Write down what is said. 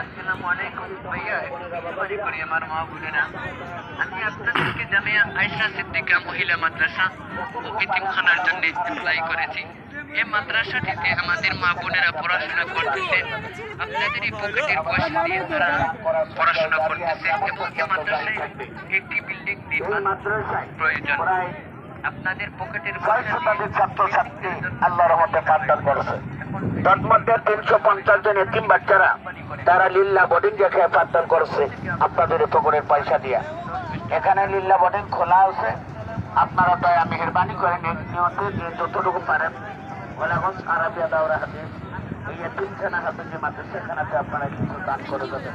আসসালামু আলাইকুম ভাইয়া। আমি আপনাদেরকে জামিয়া আয়সা সিদ্দিকা মহিলা মাদ্রাসা ও এতিমখানার জন্য অ্যাপ্লাই করেছি। এই মাদ্রাসাটিতে আমাদের মা বোনেরা পড়াশোনা করতেছে আপনাদের এই পকেটের পয়সা দিয়ে তারা পড়াশোনা করতেছে এবং এই মাদ্রাসায় একটি বিল্ডিং নির্মাণ প্রয়োজন। আপনাদের পকেটের তিনশো পঞ্চাশ জন বাচ্চারা তারা করেছে আপনাদের পয়সা দিয়া। এখানে খোলা আছে। আপনারা দয়া মেহরবানি করে নিয়তে যে যতটুকু পারেন গোলাগঞ্জ আরাবিয়া দাওরা হাদিস এই তিনখানা হাতে যে মাদ্রাসাখানাতে আপনারা কিছু দান করে দেবেন